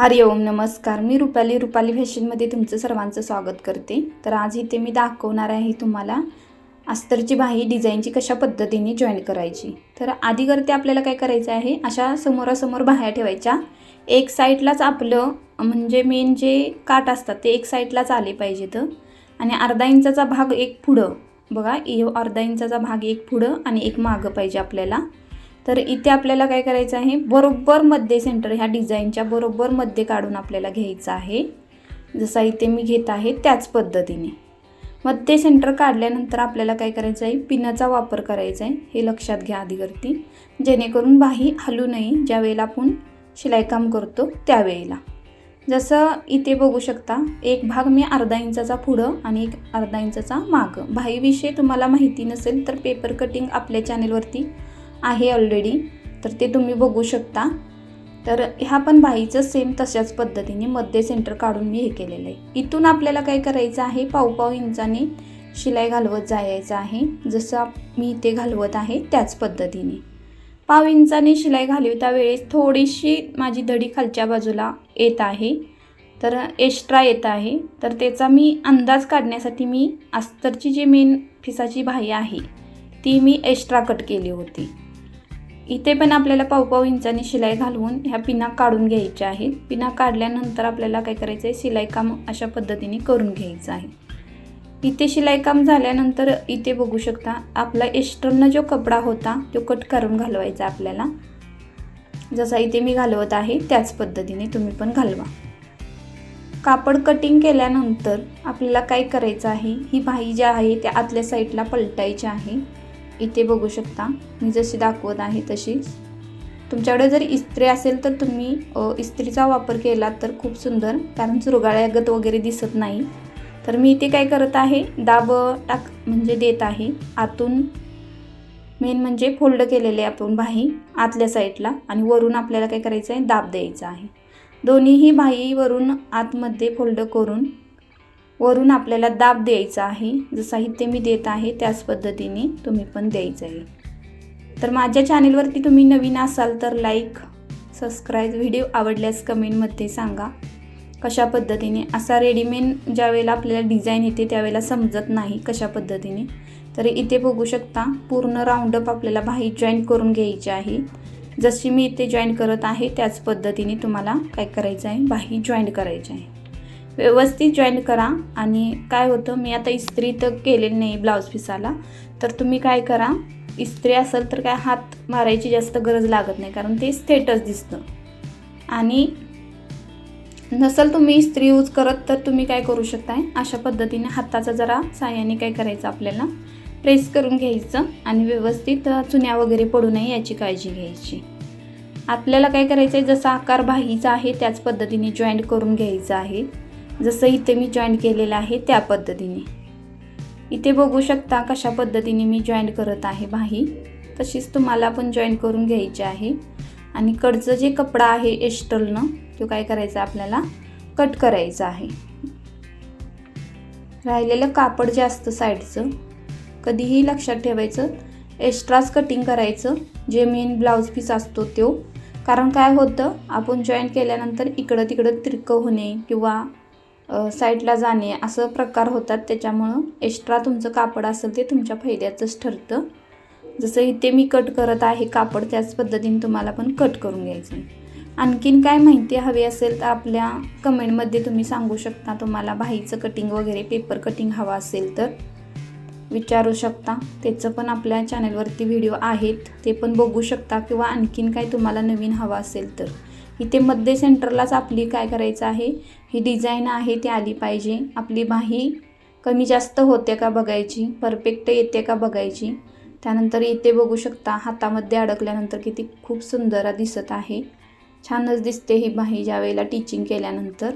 हरि ओम नमस्कार. मी रुपाली रुपाली फॅशनमध्ये तुमचं सर्वांचं स्वागत करते. तर आज इथे मी दाखवणार आहे तुम्हाला अस्तरची बाही डिझाईनची कशा पद्धतीने जॉईन करायची. तर आधी करते आपल्याला काय करायचं आहे अशा समोरासमोर बाह्या ठेवायच्या. एक साईडलाच आपलं म्हणजे मेन जे काट असतात ते एक साईडलाच आले पाहिजेत. आणि अर्धा इंचाचा भाग एक पुढं. बघा अर्धा इंचाचा भाग एक पुढं आणि एक मागं पाहिजे आपल्याला. तर इथे आपल्याला काय करायचं आहे? बरोबर मध्ये सेंटर ह्या डिझाईनच्या बरोबर मध्ये काढून आपल्याला घ्यायचं आहे. जसा इथे मी घेत आहे त्याच पद्धतीने. मध्ये सेंटर काढल्यानंतर आपल्याला काय करायचं आहे? पिनाचा वापर करायचा आहे. हे लक्षात घ्या आधीवरती. जेणेकरून बाही हलू नये. ज्या वेळेला आपण शिलाईकाम करतो त्यावेळेला. जसं इथे बघू शकता एक भाग मी अर्धा इंचाचा पुढं आणि एक अर्धा इंचाचा मागं. बाहीविषयी तुम्हाला माहिती नसेल तर पेपर कटिंग आपल्या चॅनेलवरती आहे ऑलरेडी तर ते तुम्ही बघू शकता. तर ह्या पण बाईचं सेम तशाच पद्धतीने मध्य सेंटर काढून मी हे केलेलं आहे. इथून आपल्याला काय करायचं आहे? पावपाव इंचाने शिलाई घालवत जायचं आहे. जसं मी इथे घालवत आहे त्याच पद्धतीने. पाव इंचाने शिलाई घालवता वेळेस थोडीशी माझी धडी खालच्या बाजूला येत आहे. तर एक्स्ट्रा येत आहे. तर त्याचा मी अंदाज काढण्यासाठी मी अस्तरची जी मेन फिसाची बाही आहे ती मी एक्स्ट्रा कट केली होती. इथे पण आपल्याला पावपाव इंचाने शिलाई घालवून ह्या पिना काढून घ्यायच्या आहेत. पिना काढल्यानंतर आपल्याला काय करायचं आहे? शिलाई काम अशा पद्धतीने करून घ्यायचं आहे. इथे शिलाई काम झाल्यानंतर इथे बघू शकता आपला एक्स्ट्रनचा जो कपडा होता तो कट करून घालवायचा आपल्याला. जसा इथे मी घालवत आहे त्याच पद्धतीने तुम्ही पण घालवा. कापड कटिंग केल्यानंतर आपल्याला काय करायचं आहे? ही बाही जी आहे त्या आतल्या साईडला पलटायची आहे. इथे बघू शकता. मी जशी दाखवत आहे तशीच तुमच्याकडे जर इस्त्री असेल तर तुम्ही इस्त्रीचा वापर केला तर खूप सुंदर. कारण चुरगाळ्यागत वगैरे दिसत नाही. तर मी इथे काय करत आहे दाब टाक म्हणजे देत आहे. आतून मेन म्हणजे फोल्ड केलेले आपण बाही आतल्या साईडला आणि वरून आपल्याला काय करायचं आहे दाब द्यायचा आहे. दोन्हीही बाही वरून आतमध्ये फोल्ड करून वरून आपल्याला दाब द्यायचा आहे. जसा इथे मी देत आहे त्याच पद्धतीने तुम्ही पण द्यायचं आहे. तर माझ्या चॅनेलवरती तुम्ही नवीन असाल तर लाईक सबस्क्राईब व्हिडिओ आवडल्यास कमेंटमध्ये सांगा. कशा पद्धतीने? असा रेडीमेड ज्यावेळेला आपल्याला डिझाईन येते त्यावेळेला समजत नाही कशा पद्धतीने. तर इथे बघू शकता पूर्ण राऊंडअप आपल्याला बाही जॉईन करून घ्यायची आहे. जशी मी इथे जॉईन करत आहे त्याच पद्धतीने तुम्हाला काय करायचं आहे? बाही जॉईन करायची आहे. व्यवस्थित जॉईन करा. आणि काय होतं मी आता इस्त्री तर केलेली नाही ब्लाऊज पिसाला तर तुम्ही काय करा इस्त्री असेल तर काय हात मारायची जास्त गरज लागत नाही कारण ते स्टेटस दिसतं. आणि नसेल तुम्ही इस्त्री यूज करत तर तुम्ही काय करू शकताय? अशा पद्धतीने हाताचा जरा साह्याने काय करायचं आपल्याला? प्रेस करून घ्यायचं आणि व्यवस्थित चुन्या वगैरे पडू नये याची काळजी घ्यायची. आपल्याला काय करायचं आहे जसा आकार बाहीचा आहे त्याच पद्धतीने जॉईंट करून घ्यायचं आहे. जसं इथे मी जॉईंट केलेलं आहे त्या पद्धतीने. इथे बघू शकता कशा पद्धतीने मी जॉईंट करत आहे बाही तशीच तुम्हाला पण जॉईंट करून घ्यायची आहे. आणि कडचं जे कपडा आहे एस्टलनं तो काय करायचा आपल्याला? कट करायचा आहे. राहिलेलं कापड जे असतं साईडचं कधीही लक्षात ठेवायचं एक्स्ट्राच कटिंग करायचं जे मेन ब्लाऊज पीस असतो तो. कारण काय होतं आपण जॉईन केल्यानंतर इकडं तिकडं तिरकं होणे किंवा साईडला जाणे असं प्रकार होतात. त्याच्यामुळं एक्स्ट्रा तुमचं कापड असेल ते तुमच्या फायद्याचंच ठरतं. जसं इथे मी कट करत आहे कापड त्याच पद्धतीने तुम्हाला पण कट करून घ्यायचं आणखीन काय माहिती हवी असेल तर आपल्या कमेंटमध्ये तुम्ही सांगू शकता. तुम्हाला बाहीचं कटिंग वगैरे पेपर कटिंग हवा असेल तर विचारू शकता. त्याचं पण आपल्या चॅनलवरती व्हिडिओ आहेत. ते पण बघू शकता किंवा आणखीन काय तुम्हाला नवीन हवं असेल तर. इथे मध्य सेंटरलाच आपली काय करायचं आहे? ही डिझाईन आहे ती आली पाहिजे. आपली बाही कमी जास्त होते का बघायची? परफेक्ट येते का बघायची? त्यानंतर इथे बघू शकता हातामध्ये अडकल्यानंतर किती खूप सुंदर दिसत आहे. छानच दिसते ही बाही ज्या वेळेला टीचिंग केल्यानंतर.